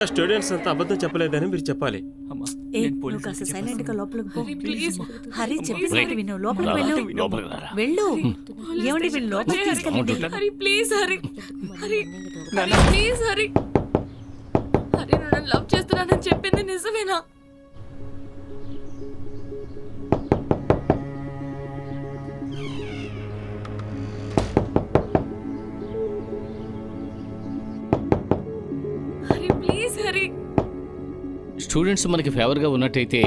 Students అంతా అబద్ధం చెప్పలేదని మీరు చెప్పాలి. అమ్మా ఏ నేను నువ్వు పోలీసులకి కాస్త చెప్పేస్తాను. సైలెంట్గా లోపలికి పో. ప్లీజ్ హరి చెప్పేసి విను లోపలికి రా, వెళ్ళు. లోపలికి రారా. వెళ్ళు. ఏమండి వీళ్ళు లోపలికి తీసుకెళ్ళండి హరి ప్లీజ్ హరి హరి. హరి ప్లీజ్ హరి. హరి నువ్వు నన్ను లవ్ చేస్తున్నానని చెప్పింది నిజమేనా? స్టూడెంట్స్ మనకి ఫేవర్గా ఉన్నట్టయితే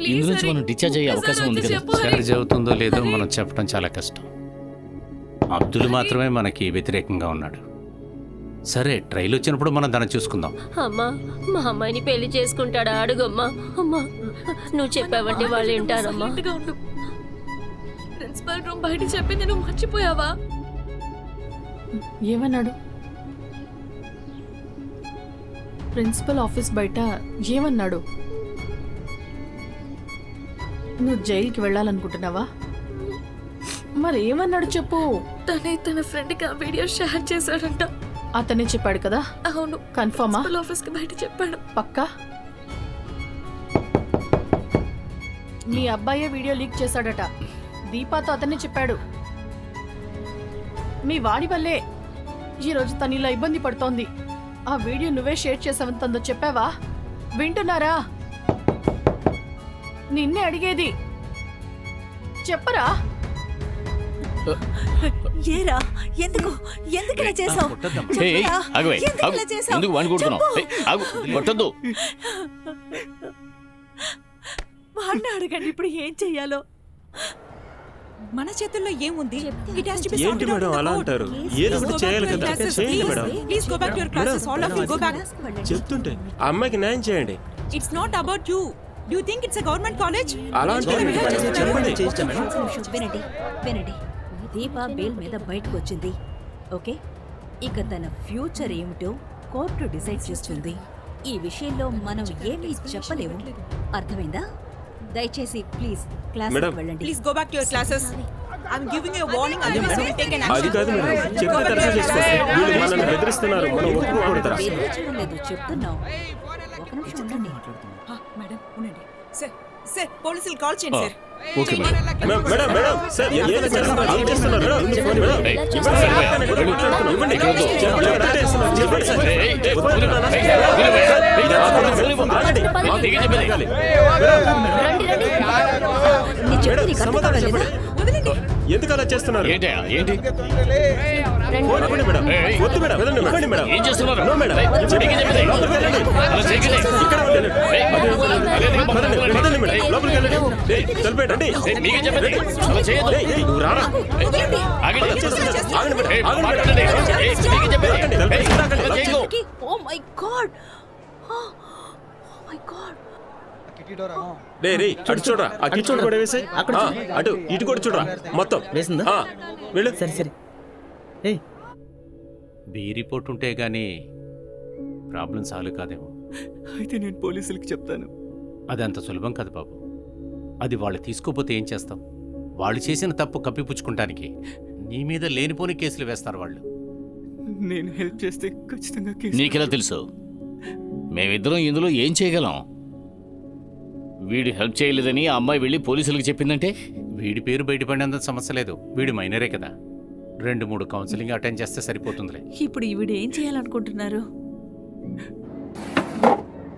ఇందు నుంచి మనం discharge అయ్యే అవకాశం ఉంది కదా. సరి చెబుతుందో లేదో మనం చెప్పడం చాలా కష్టం. అబ్దుల్ మాత్రమే మనకి వ్యతిరేకంగా ఉన్నాడు. సరే ట్రైల్ వచ్చినప్పుడు మనం దాన్ని చూసుకుందాం. అమ్మా మా అమ్మాయిని పెళ్ళి చేసుకుంటాడా? అడుగమ్మా. అమ్మా నువ్వు చెప్పావంటే వాళ్ళు వింటారమ్మా. ఉండు. ప్రిన్సిపల్ రూమ్ బయట చెప్పింది నువ్వు మర్చిపోయావా? ఏమన్నాడు? ప్రిన్సిపల్ ఆఫీస్ బయట ఏమన్నాడు? నువ్వు జైలుకి వెళ్ళాలనుకుంటున్నావా? మరి ఏమన్నాడు చెప్పు? తనే తన ఫ్రెండ్కి ఆ వీడియో షేర్ చేశాడంట. అతనే చెప్పాడు కదా? అవును. కన్ఫర్మా ఆఫీస్కి బయట చెప్పాడు. పక్కా? మీ అబ్బాయే వీడియో లీక్ చేశాడట. దీపాతో అతనే చెప్పాడు. మీ వాడి వల్లే ఈరోజు తను ఇలా ఇబ్బంది పడుతోంది. ఆ వీడియో నువ్వే షేర్ చేసావని తనతో చెప్పావా? వింటున్నారా? నిన్నే అడిగేది. చెప్పరా? ఏరా ఎందుకు? ఎందుకు ఇలా చేసావు? ఎందుకు. ఇలా చేసావు? ఎందుకు వాడిని కొడుతున్నావు? కొట్టొద్దు. వాడిని అడగండి ఇప్పుడు ఏం చెయ్యాలో. మన చేతుల్లో ఏముంది? ఇట్ హాస్ టు బి ఏంటి మేడం అలా అంటారు? ఏదో ఒకటి చేయాలి కదా. చేయండి madam. Please go back to your classes all of you go back చెప్తుంటే ఆ అమ్మాయికి న్యాయం చేయండి. It's not about you do you think it's a government college అలా అంటే చెప్పండి. వినండి వినండి. దీప బెయిల్ మీద బయటకు వచ్చింది. ఓకే? ఇక తన ఫ్యూచర్ ఏమిటో కోర్టు డిసైడ్ చేస్తుంది. ఈ విషయంలో మనం ఏమీ చెప్పలేము. అర్థమైందా? దయచేసి ప్లీజ్ క్లాస్ మేడం. వెళ్ళండి. Please go back to your classes. I am giving you warning otherwise will take an అది కాదు మేడం చెప్తే తరచూ చేసుకోండి. వీళ్ళు మనల్ని బెదిరిస్తున్నారు మనం ఒప్పుకోకూడదు. బెదిరించడం లేదు చెప్తున్నాం ఒక నిమిషం ఉండండి. మేడం ఉండండి. సార్ సార్ పోలీసులు కాల్ చేయండి sir. Okay madam madam madam madam madam madam madam madam ఎందుకు అలా చేస్తున్నారు ఏంటి ఏంటి మేడం. వద్దు మేడం ఇవ్వండి మేడం ఏం చేస్తున్నారు నో మేడం. ఇక్కడ రే రే అటు చూడరా? ఆ కిచోడు కూడా వేసే అటు ఇటు కూడా చూడరా? మొత్తం. వేసిందా? వెళ్ళు. సరే సరే. ఏయ్. బి రిపోర్ట్ ఉంటే గానీ ప్రాబ్లం సాల్వ్ కాదేమో. అయితే నేను పోలీసులకి చెప్తాను. అది అంత సులభం కాదు బాబు. అది వాళ్ళు తీసుకోపోతే ఏం చేస్తాం? వాళ్ళు చేసిన తప్పు కప్పిపుచ్చుకుంటానికి నీ మీద లేనిపోని కేసులు వేస్తారు వాళ్ళు. నేను హెల్ప్ చేస్తే ఖచ్చితంగా కేసు నీకెలా తెలుసు? మేమిద్దరం ఇందులో ఏం చేయగలం? వీడు హెల్ప్ చేయలేదని ఆ అమ్మాయి వెళ్ళి పోలీసులకు చెప్పిందంటే? వీడి పేరు బయటపడినంత సమస్య లేదు. వీడు మైనరే కదా. రెండు మూడు కౌన్సిలింగ్ అటెండ్ చేస్తే సరిపోతుందిలే. ఇప్పుడు ఈవిడ ఏం చేయాలనుకుంటున్నారు?